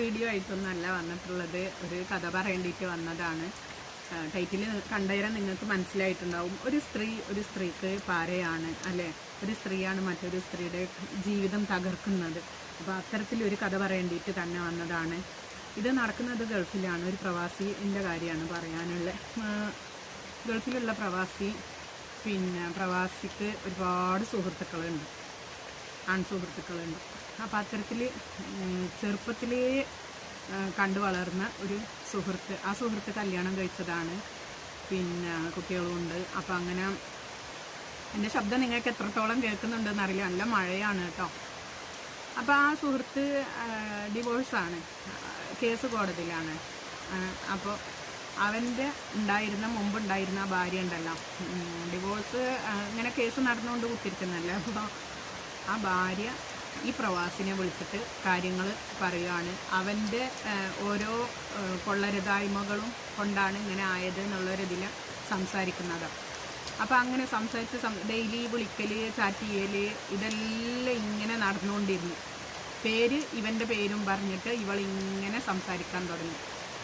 Video ആയിട്ടൊന്നല്ല വന്നിട്ടുള്ളത്. ഒരു കഥ പറയേണ്ടിയിട്ട് വന്നതാണ്. ടൈറ്റിൽ കണ്ടേരം നിങ്ങൾക്ക് മനസ്സിലായിട്ടുണ്ടാവും. ഒരു സ്ത്രീ ഒരു സ്ത്രീക്ക് പാരയാണ് അല്ലേ? ഒരു സ്ത്രീയാണ് മറ്റൊരു സ്ത്രീയുടെ ജീവിതം തകർക്കുന്നത്. അപ്പോൾ അത്തരത്തിലൊരു കഥ പറയേണ്ടിയിട്ട് തന്നെ വന്നതാണ്. ഇത് നടക്കുന്നത് ഗൾഫിലാണ്. ഒരു പ്രവാസിന്റെ കാര്യമാണ് പറയാനുള്ള. ഗൾഫിലുള്ള പ്രവാസി പിന്നെ പ്രവാസിക്ക് ഒരുപാട് സുഹൃത്തുക്കളുണ്ട്. ആൺസുഹൃത്തുക്കളുണ്ട് അപ്പോൾ അത്തരത്തിൽ ചെറുപ്പത്തിലേ കണ്ടു വളർന്ന ഒരു സുഹൃത്ത് ആ സുഹൃത്ത് കല്യാണം കഴിച്ചതാണ്. പിന്നെ കുട്ടികളുമുണ്ട്. അപ്പോൾ അങ്ങനെ എന്റെ ശബ്ദം നിങ്ങൾക്ക് എത്രത്തോളം കേൾക്കുന്നുണ്ടെന്ന് അറിയില്ല. നല്ല മഴയാണ് കേട്ടോ. അപ്പോൾ ആ സുഹൃത്ത് ഡിവോഴ്സാണ്. കേസ് കോടതിയിലാണ്. അപ്പോൾ അവന്റെ ഉണ്ടായിരുന്ന മുമ്പുണ്ടായിരുന്ന ഉണ്ടായിരുന്ന ഭാര്യ ഉണ്ടല്ലോ. ഡിവോഴ്സ് ഇങ്ങനെ കേസ് നടന്നുകൊണ്ട് കുത്തിരിക്കുന്നല്ലേ അപ്പോൾ ആ ഭാര്യ ഈ പ്രവാസിനെ വിളിച്ചിട്ട് കാര്യങ്ങൾ പറയുകയാണ് അവന്റെ ഓരോ കൊള്ളരുതായ്മകളും കൊണ്ടാണ് ഇങ്ങനെ ആയത് എന്നുള്ളൊരിതിൽ സംസാരിക്കുന്നത്. അപ്പോൾ അങ്ങനെ സംസാരിച്ച് ഡെയിലി വിളിക്കൽ ചാറ്റ് ചെയ്യൽ ഇതെല്ലാം ഇങ്ങനെ നടന്നുകൊണ്ടിരുന്നു. പേര് ഇവന്റെ പേരും പറഞ്ഞിട്ട് ഇവൾ ഇങ്ങനെ സംസാരിക്കാൻ തുടങ്ങി.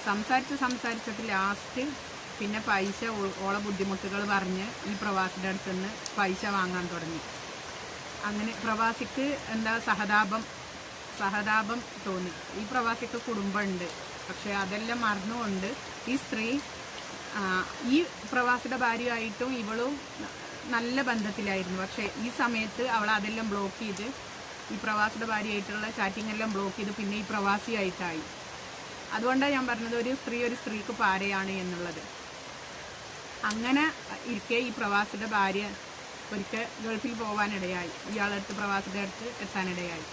സംസാരിച്ച് സംസാരിച്ചിട്ട് ലാസ്റ്റ് പിന്നെ പൈസ ഓളെ ബുദ്ധിമുട്ടുകൾ പറഞ്ഞ് ഈ പ്രവാസിയുടെ അടുത്ത് നിന്ന് പൈസ വാങ്ങാൻ തുടങ്ങി. അങ്ങനെ പ്രവാസിക്ക് എന്താ സഹതാപം സഹതാപം തോന്നി. ഈ പ്രവാസിക്ക് കുടുംബമുണ്ട്. പക്ഷേ അതെല്ലാം മറന്നുകൊണ്ട് ഈ സ്ത്രീ ഈ പ്രവാസിയുടെ ഭാര്യയായിട്ടും ഇവളും നല്ല ബന്ധത്തിലായിരുന്നു. പക്ഷേ ഈ സമയത്ത് അവൾ അതെല്ലാം ബ്ലോക്ക് ചെയ്ത് ഈ പ്രവാസിയുടെ ഭാര്യയായിട്ടുള്ള ചാറ്റിംഗ് എല്ലാം ബ്ലോക്ക് ചെയ്ത് പിന്നെ ഈ പ്രവാസിയായിട്ടായി. അതുകൊണ്ടാണ് ഞാൻ പറഞ്ഞത് ഒരു സ്ത്രീ ഒരു സ്ത്രീക്ക് പാരയാണ് എന്നുള്ളത്. അങ്ങനെ ഇരിക്കെ ഈ പ്രവാസിയുടെ ഭാര്യ ഒരിക്കൽ ഗൾഫിൽ പോകാനിടയായി ഇയാളടുത്ത് പ്രവാസിയുടെ അടുത്ത് എത്താനിടയായി.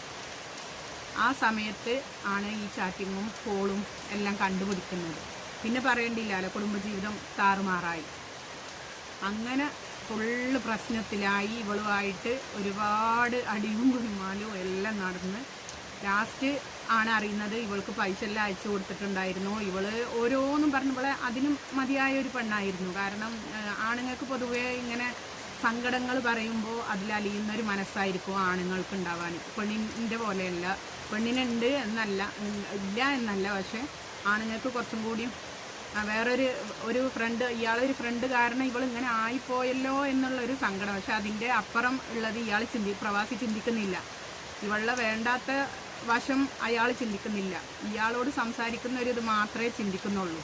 ആ സമയത്ത് ആണ് ഈ ചാറ്റിങ്ങും കോളും എല്ലാം കണ്ടുപിടിക്കുന്നത് പിന്നെ പറയേണ്ടിയില്ലല്ലോ കുടുംബജീവിതം താറുമാറായി. അങ്ങനെ ഫുള്ള് പ്രശ്നത്തിലായി ഇവളുമായിട്ട് ഒരുപാട് അടിയും കുരുമാലും എല്ലാം നടന്ന് ലാസ്റ്റ് ആണ് അറിയുന്നത് ഇവൾക്ക് പൈസ എല്ലാം അയച്ചു കൊടുത്തിട്ടുണ്ടായിരുന്നു. ഇവൾ ഓരോന്നും പറഞ്ഞപ്പോൾ അതിനും മതിയായ ഒരു പെണ്ണായിരുന്നു. കാരണം ആണുങ്ങൾക്ക് പൊതുവേ ഇങ്ങനെ സങ്കടങ്ങൾ പറയുമ്പോൾ അതിലലിയുന്ന ഒരു മനസ്സായിരിക്കും ആണുങ്ങൾക്ക് ഉണ്ടാവാൻ പെണ്ണിന്റെ പോലെയല്ല. പെണ്ണിനുണ്ട് എന്നല്ല ഇല്ല എന്നല്ല. പക്ഷെ ആണുങ്ങൾക്ക് കുറച്ചും കൂടി വേറൊരു ഒരു ഫ്രണ്ട് ഇയാളൊരു ഫ്രണ്ട് കാരണം ഇവൾ ഇങ്ങനെ ആയിപ്പോയല്ലോ എന്നുള്ളൊരു സങ്കടം. പക്ഷെ അതിന്റെ അപ്പുറം ഉള്ളത് ഇയാൾ ചിന്തി പ്രവാസി ചിന്തിക്കുന്നില്ല. ഇവളുടെ വേണ്ടാത്ത വശം അയാൾ ചിന്തിക്കുന്നില്ല. ഇയാളോട് സംസാരിക്കുന്ന ഒരു ഇത് മാത്രമേ ചിന്തിക്കുന്നുള്ളൂ.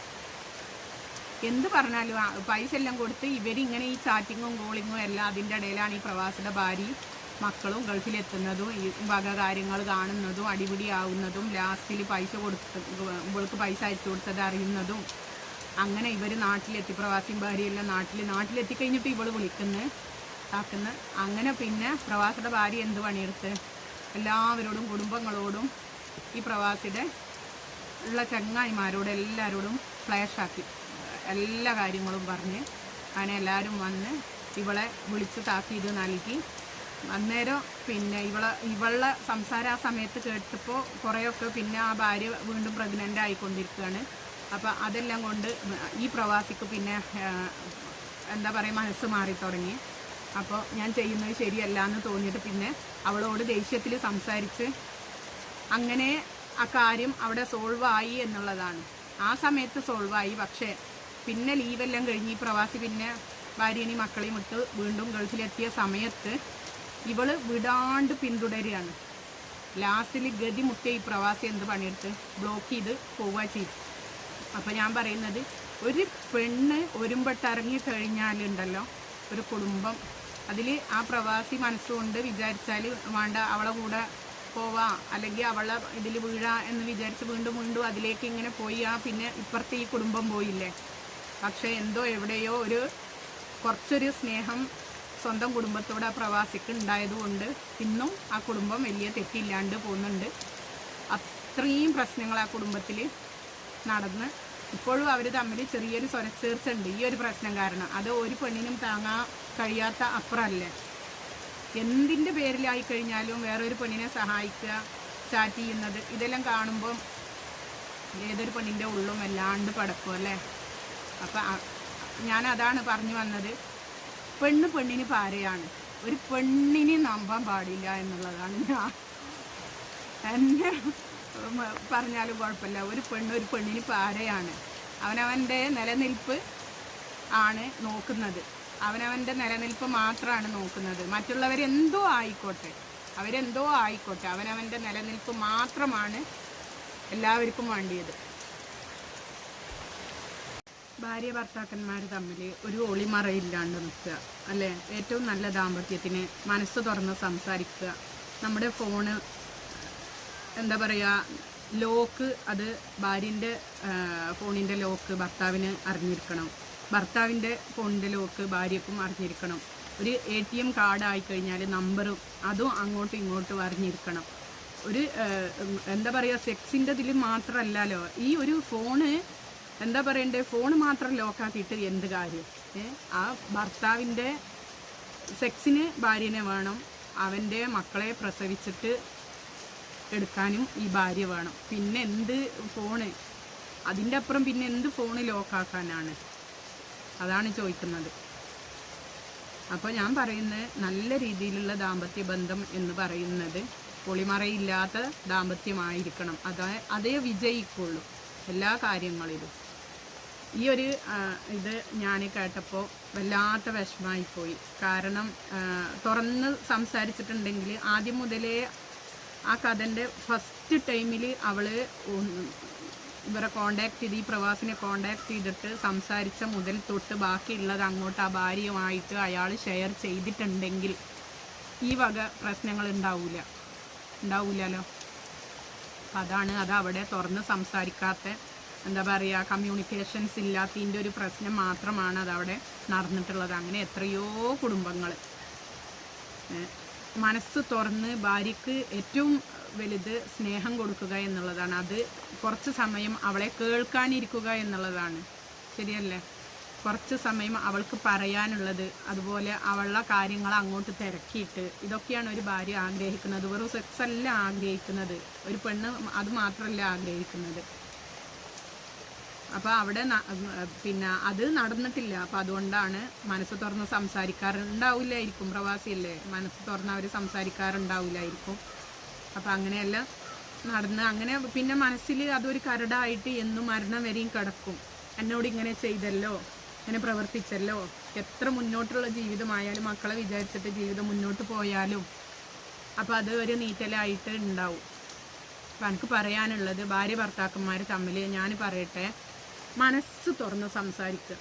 എന്ത് പറഞ്ഞാലും പൈസ എല്ലാം കൊടുത്ത് ഇവരിങ്ങനെ ഈ ചാറ്റിങ്ങും കോളിങ്ങും എല്ലാം അതിന്റെ ഇടയിലാണ് ഈ പ്രവാസിയുടെ ഭാര്യയും മക്കളും ഗൾഫിലെത്തുന്നതും ഈ വക കാര്യങ്ങൾ കാണുന്നതും അടിപിടിയാവുന്നതും ലാസ്റ്റിൽ പൈസ കൊടുത്ത് ഇവൾക്ക് പൈസ അയച്ചു കൊടുത്തത് അറിയുന്നതും അങ്ങനെ ഇവർ നാട്ടിലെത്തി പ്രവാസിയും ഭാര്യയെല്ലാം നാട്ടിൽ നാട്ടിലെത്തി കഴിഞ്ഞിട്ട് ഇവൾ വിളിക്കുന്നു ആക്കുന്നു. അങ്ങനെ പിന്നെ പ്രവാസിയുടെ ഭാര്യ എന്ത് പണിയെടുത്ത്? എല്ലാവരോടും കുടുംബങ്ങളോടും ഈ പ്രവാസിയുടെ ഉള്ള ചങ്ങായിമാരോട് എല്ലാവരോടും ഫ്ലാഷാക്കി. എല്ലാ കാര്യങ്ങളും പറഞ്ഞ് അങ്ങനെ എല്ലാവരും വന്ന് ഇവളെ വിളിച്ച് താക്കീത് നൽകി. അന്നേരം പിന്നെ ഇവളെ ഇവളുടെ സംസാരം ആ സമയത്ത് കേട്ടപ്പോൾ കുറേയൊക്കെ പിന്നെ ആ ഭാര്യ വീണ്ടും പ്രഗ്നന്റ് ആയിക്കൊണ്ടിരിക്കുകയാണ്. അപ്പോൾ അതെല്ലാം കൊണ്ട് ഈ പ്രവാസിക്ക് പിന്നെ എന്താ പറയുക മനസ്സ് മാറി തുടങ്ങി. അപ്പോൾ ഞാൻ ചെയ്യുന്നത് ശരിയല്ല എന്ന് തോന്നിയിട്ട് പിന്നെ അവളോട് ദേഷ്യത്തിൽ സംസാരിച്ച് അങ്ങനെ ആ കാര്യം അവിടെ സോൾവ് ആയി എന്നുള്ളതാണ്. ആ സമയത്ത് സോൾവ് ആയി. പക്ഷേ പിന്നെ ലീവെല്ലാം കഴിഞ്ഞ് ഈ പ്രവാസി പിന്നെ ഭാര്യനെയും മക്കളെയും വിട്ട് വീണ്ടും ഗൾഫിലെത്തിയ സമയത്ത് ഇവൾ വിടാണ്ട് പിന്തുടരുകയാണ്. ലാസ്റ്റിൽ ഗതി മുട്ടിയ ഈ പ്രവാസി എന്ത് പണിയെടുത്ത്? ബ്ലോക്ക് ചെയ്ത് പോവുക ചെയ്തു. അപ്പം ഞാൻ പറയുന്നത് ഒരു പെണ്ണ് ഒരുമ്പട്ടിറങ്ങി കഴിഞ്ഞാലുണ്ടല്ലോ ഒരു കുടുംബം അതിൽ ആ പ്രവാസി മനസ്സുകൊണ്ട് വിചാരിച്ചാൽ വേണ്ട അവളെ കൂടെ പോവാ അല്ലെങ്കിൽ അവളെ ഇതിൽ വീഴാ എന്ന് വിചാരിച്ച് വീണ്ടും വീണ്ടും അതിലേക്ക് ഇങ്ങനെ പോയി ആ പിന്നെ ഇപ്പുറത്തെ ഈ കുടുംബം പോയില്ലേ? പക്ഷേ എന്തോ എവിടെയോ ഒരു കുറച്ചൊരു സ്നേഹം സ്വന്തം കുടുംബത്തോട് ആ പ്രവാസിക്ക് ഉണ്ടായതുകൊണ്ട് ഇന്നും ആ കുടുംബം വലിയ തെറ്റില്ലാണ്ട് പോകുന്നുണ്ട്. അത്രയും പ്രശ്നങ്ങൾ ആ കുടുംബത്തിൽ നടന്ന് ഇപ്പോഴും അവർ തമ്മിൽ ചെറിയൊരു സ്വരച്ചേർച്ചുണ്ട് ഈ ഒരു പ്രശ്നം കാരണം. അത് ഒരു പെണ്ണിനും താങ്ങാൻ കഴിയാത്ത അപ്പുറമല്ലേ. എന്തിന്റെ പേരിലായി കഴിഞ്ഞാലും വേറൊരു പെണ്ണിനെ സഹായിക്കുക ചാറ്റ് ചെയ്യുന്നത് ഇതെല്ലാം കാണുമ്പം ഏതൊരു പെണ്ണിന്റെ ഉള്ളും വല്ലാണ്ട് പടക്കും അല്ലേ? അപ്പം ഞാൻ അതാണ് പറഞ്ഞു വന്നത്. പെണ്ണ് പെണ്ണിന് പാരയാണ്. ഒരു പെണ്ണിനെ നമ്പാൻ പാടില്ല എന്നുള്ളതാണ് ഞാൻ. എന്നെ പറഞ്ഞാലും കുഴപ്പമില്ല. ഒരു പെണ്ണ് ഒരു പെണ്ണിന് പാരയാണ്. അവനവന്റെ നിലനിൽപ്പ് ആണ് നോക്കുന്നത്. അവനവന്റെ നിലനിൽപ്പ് മാത്രമാണ് നോക്കുന്നത്. മറ്റുള്ളവരെന്തോ ആയിക്കോട്ടെ. അവരെന്തോ ആയിക്കോട്ടെ. അവനവന്റെ നിലനിൽപ്പ് മാത്രമാണ് എല്ലാവർക്കും വേണ്ടിയത്. ഭാര്യ ഭർത്താക്കന്മാർ തമ്മിൽ ഒരു ഒളിമറയില്ലാണ്ട് നിൽക്കുക അല്ലേ? ഏറ്റവും നല്ല ദാമ്പത്യത്തിന് മനസ്സ് തുറന്ന് സംസാരിക്കുക. നമ്മുടെ ഫോണ് എന്താ പറയുക ലോക്ക് അത് ഭാര്യന്റെ ഫോണിന്റെ ലോക്ക് ഭർത്താവിന് അറിഞ്ഞിരിക്കണം. ഭർത്താവിന്റെ ഫോണിന്റെ ലോക്ക് ഭാര്യക്കും അറിഞ്ഞിരിക്കണം. ഒരു എ ടി എം കാർഡ് ആയിക്കഴിഞ്ഞാൽ നമ്പറും അതും അങ്ങോട്ടും ഇങ്ങോട്ടും അറിഞ്ഞിരിക്കണം. ഒരു എന്താ പറയുക സെക്സിന്റെ ഇതിൽ മാത്രമല്ലല്ലോ ഈ ഒരു ഫോണ് എന്താ പറയണ്ടേ? ഫോൺ മാത്രം ലോക്കാക്കിയിട്ട് എന്ത് കാര്യം? ആ ഭർത്താവിന്റെ സെക്സിന് ഭാര്യനെ വേണം. അവന്റെ മക്കളെ പ്രസവിച്ചിട്ട് എടുക്കാനും ഈ ഭാര്യ വേണം. പിന്നെ എന്ത് ഫോണ് അതിന്റെ അപ്പുറം പിന്നെ എന്ത് ഫോണ് ലോക്കാക്കാനാണ് അതാണ് ചോദിക്കുന്നത്. അപ്പോൾ ഞാൻ പറയുന്നത് നല്ല രീതിയിലുള്ള ദാമ്പത്യ ബന്ധം എന്ന് പറയുന്നത് പൊളിമറയില്ലാത്ത ദാമ്പത്യമായിരിക്കണം. അതായത് അതേ വിജയിക്കുള്ളൂ എല്ലാ കാര്യങ്ങളിലും. ഈ ഒരു ഇത് ഞാൻ കേട്ടപ്പോൾ വല്ലാത്ത പോയി കാരണം തുറന്ന് സംസാരിച്ചിട്ടുണ്ടെങ്കിൽ ആദ്യം മുതലേ ആ കഥന്റെ ഫസ്റ്റ് ടൈമിൽ അവൾ ഇവരെ കോണ്ടാക്ട് ചെയ്ത് ഈ പ്രവാസിനെ കോണ്ടാക്ട് ചെയ്തിട്ട് സംസാരിച്ച മുതൽ തൊട്ട് ബാക്കിയുള്ളത് അങ്ങോട്ട് ആ ഭാര്യയുമായിട്ട് അയാൾ ഷെയർ ചെയ്തിട്ടുണ്ടെങ്കിൽ ഈ വക പ്രശ്നങ്ങൾ ഉണ്ടാവില്ല ഉണ്ടാവില്ലല്ലോ അപ്പം അതാണ് അത് അവിടെ തുറന്ന് സംസാരിക്കാത്ത എന്താ പറയുക കമ്മ്യൂണിക്കേഷൻസ് ഇല്ലാത്തതിന്റെ ഒരു പ്രശ്നം മാത്രമാണ് അതവിടെ നടന്നിട്ടുള്ളത്. അങ്ങനെ എത്രയോ കുടുംബങ്ങൾ. മനസ്സ് തുറന്ന് ഭാര്യയ്ക്ക് ഏറ്റവും വലുത് സ്നേഹം കൊടുക്കുക എന്നുള്ളതാണ്. അത് കുറച്ച് സമയം അവളെ കേൾക്കാനിരിക്കുക എന്നുള്ളതാണ്. ശരിയല്ലേ? കുറച്ച് സമയം അവൾക്ക് പറയാനുള്ളത് അതുപോലെ അവളുടെ കാര്യങ്ങൾ അങ്ങോട്ട് തിരക്കിയിട്ട് ഇതൊക്കെയാണ് ഒരു ഭാര്യ ആഗ്രഹിക്കുന്നത്. വെറും സെക്സ് അല്ല ആഗ്രഹിക്കുന്നത്. ഒരു പെണ്ണ് അത് മാത്രമല്ല ആഗ്രഹിക്കുന്നത്. അപ്പോൾ അവിടെ പിന്നെ അത് നടന്നിട്ടില്ല. അപ്പോൾ അതുകൊണ്ടാണ് മനസ്സ് തുറന്ന് സംസാരിക്കാറുണ്ടാവില്ലായിരിക്കും. പ്രവാസിയല്ലേ? മനസ്സ് തുറന്ന് അവർ സംസാരിക്കാറുണ്ടാവില്ലായിരിക്കും. അപ്പോൾ അങ്ങനെയല്ല നടന്ന് അങ്ങനെ പിന്നെ മനസ്സിൽ അതൊരു കരടായിട്ട് എന്നും മരണം വരെയും കിടക്കും. എന്നോട് ഇങ്ങനെ ചെയ്തല്ലോ ഇങ്ങനെ പ്രവർത്തിച്ചല്ലോ. എത്ര മുന്നോട്ടുള്ള ജീവിതമായാലും മക്കളെ വിചാരിച്ചിട്ട് ജീവിതം മുന്നോട്ട് പോയാലും അപ്പോൾ അത് ഒരു നീറ്റലായിട്ട് ഉണ്ടാവും. അപ്പം എനിക്ക് പറയാനുള്ളത് ഭാര്യ ഭർത്താക്കന്മാർ തമ്മിൽ ഞാൻ പറയട്ടെ മനസ്സ് തുറന്ന് സംസാരിക്കുക.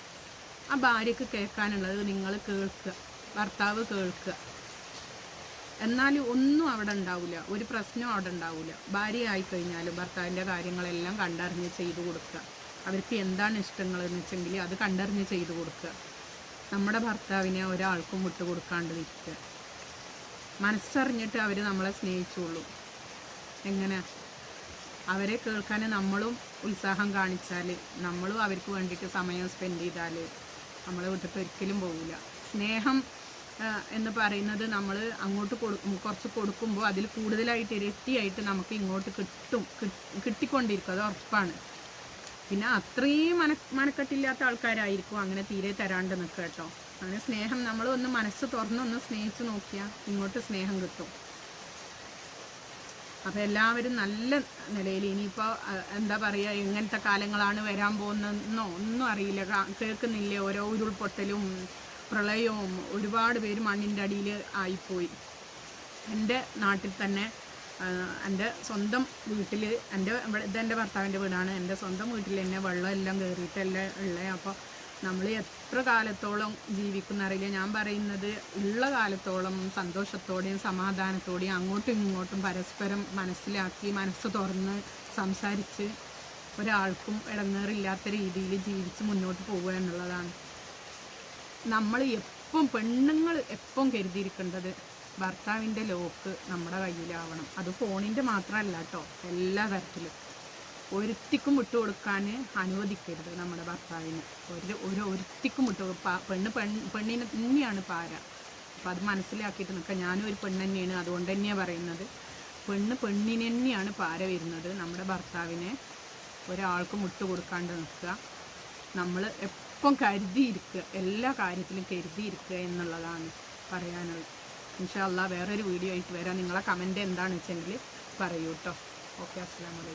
ആ ഭാര്യക്ക് കേൾക്കാനുള്ളത് നിങ്ങൾ കേൾക്കുക. ഭർത്താവ് കേൾക്കുക. എന്നാൽ ഒന്നും അവിടെ ഉണ്ടാവില്ല. ഒരു പ്രശ്നവും അവിടെ ഉണ്ടാവില്ല. ഭാര്യ ആയിക്കഴിഞ്ഞാൽ ഭർത്താവിന്റെ കാര്യങ്ങളെല്ലാം കണ്ടറിഞ്ഞ് ചെയ്തു കൊടുക്കുക. അവർക്ക് എന്താണ് ഇഷ്ടങ്ങൾ എന്ന് വെച്ചെങ്കിൽ അത് കണ്ടറിഞ്ഞ് ചെയ്തു കൊടുക്കുക. നമ്മുടെ ഭർത്താവിനെ ഒരാൾക്കും വിട്ടുകൊടുക്കാണ്ട് നിൽക്കുക മനസ്സറിഞ്ഞിട്ട് അവർ നമ്മളെ സ്നേഹിച്ചുള്ളൂ. എങ്ങനെ അവരെ കേൾക്കാൻ നമ്മളും ഉത്സാഹം കാണിച്ചാൽ നമ്മളും അവർക്ക് വേണ്ടിയിട്ട് സമയം സ്പെൻഡ് ചെയ്താൽ നമ്മളെ വിട്ടിട്ട് ഒരിക്കലും പോകില്ല സ്നേഹം എന്ന് പറയുന്നത് നമ്മൾ അങ്ങോട്ട് കൊടു കുറച്ച് കൊടുക്കുമ്പോൾ അതിൽ കൂടുതലായിട്ട് ഇരട്ടിയായിട്ട് നമുക്ക് ഇങ്ങോട്ട് കിട്ടും കിട്ടിക്കൊണ്ടിരിക്കും. അത് ഉറപ്പാണ്. പിന്നെ അത്രയും മന മനക്കെട്ടില്ലാത്ത ആൾക്കാരായിരിക്കും അങ്ങനെ തീരെ തരാണ്ട് നിൽക്കുക കേട്ടോ. അങ്ങനെ സ്നേഹം നമ്മൾ ഒന്ന് മനസ്സ് തുറന്നൊന്ന് സ്നേഹിച്ച് നോക്കിയാൽ ഇങ്ങോട്ട് സ്നേഹം കിട്ടും. അപ്പോൾ എല്ലാവരും നല്ല നിലയിൽ ഇനിയിപ്പോൾ എന്താ പറയുക എങ്ങനത്തെ കാലങ്ങളാണ് വരാൻ പോകുന്നതെന്നോ ഒന്നും അറിയില്ല. കേൾക്കുന്നില്ലേ? ഓരോ ഉരുൾപൊട്ടലും പ്രളയവും ഒരുപാട് പേര് മണ്ണിന്റെ അടിയിൽ ആയിപ്പോയി. എന്റെ നാട്ടിൽ തന്നെ എന്റെ സ്വന്തം വീട്ടിൽ എന്റെ ഇതെന്റെ ഭർത്താവിന്റെ വീടാണ്. എന്റെ സ്വന്തം വീട്ടിൽ തന്നെ വെള്ളം എല്ലാം കയറിയിട്ടല്ല ഉള്ളത് അപ്പോൾ നമ്മൾ എത്ര കാലത്തോളം ജീവിക്കുന്നറിയില്ല ഞാൻ പറയുന്നത് ഉള്ള കാലത്തോളം സന്തോഷത്തോടെയും സമാധാനത്തോടെയും അങ്ങോട്ടും ഇങ്ങോട്ടും പരസ്പരം മനസ്സിലാക്കി മനസ്സ് തുറന്ന് സംസാരിച്ച് ഒരാൾക്കും ഇടങ്ങേറില്ലാത്ത രീതിയിൽ ജീവിച്ച് മുന്നോട്ട് പോവുക എന്നുള്ളതാണ്. നമ്മൾ എപ്പം പെണ്ണുങ്ങൾ എപ്പം കരുതിയിരിക്കേണ്ടത്? ഭർത്താവിന്റെ ലോക്ക് നമ്മുടെ കയ്യിലാവണം. അത് ഫോണിന്റെ മാത്രമല്ല കേട്ടോ എല്ലാ തരത്തിലും. ഒരുത്തിക്കും വിട്ടു കൊടുക്കാൻ അനുവദിക്കരുത് നമ്മുടെ ഭർത്താവിന്. ഒരു ഒരു ഒരുത്തിക്കും വിട്ടു പെണ്ണ് പെൺ പെണ്ണിന് തന്നെയാണ് പാര. അപ്പം അത് മനസ്സിലാക്കിയിട്ട് നിൽക്കുക ഞാനും ഒരു പെണ്ണ് തന്നെയാണ് അതുകൊണ്ട് തന്നെയാണ് പറയുന്നത്. പെണ്ണ് പെണ്ണിന് തന്നെയാണ് പാര വരുന്നത്. നമ്മുടെ ഭർത്താവിനെ ഒരാൾക്കും വിട്ടുകൊടുക്കാണ്ട് നിൽക്കുക നമ്മൾ എപ്പം കരുതിയിരിക്കുക എല്ലാ കാര്യത്തിലും കരുതിയിരിക്കുക എന്നുള്ളതാണ് പറയാനുള്ളത്. ഇൻഷാല്ല വേറൊരു വീഡിയോ ആയിട്ട് വരാം. നിങ്ങളെ കമന്റ് എന്താണെന്ന് വെച്ചെങ്കിൽ പറയൂ കേട്ടോ ഓക്കെ അസ്സാം വലൈക്കും